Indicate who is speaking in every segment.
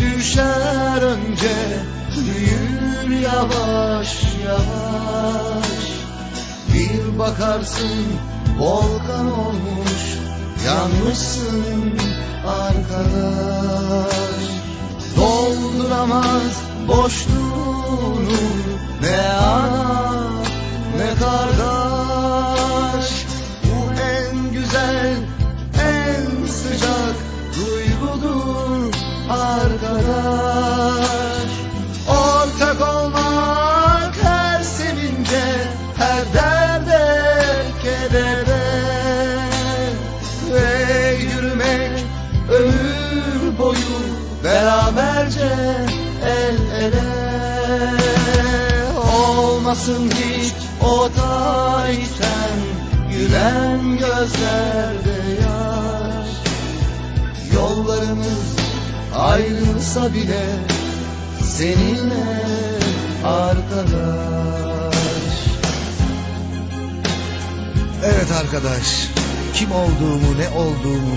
Speaker 1: düşer önce Büyür yavaş yavaş. Bir bakarsın volkan olmuş Yanmışsın arkadaş. Dolduramaz boşluğunu Ne ana boyu beraberce el ele. Olmasın hiç o tarihten gülen gözlerde yaş. Yollarımız ayrılsa bile seninle arkadaş.
Speaker 2: Evet arkadaş, kim olduğumu, ne olduğumu,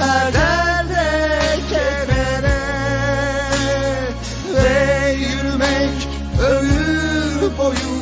Speaker 1: Eder de Ve yürümek ömür boyu.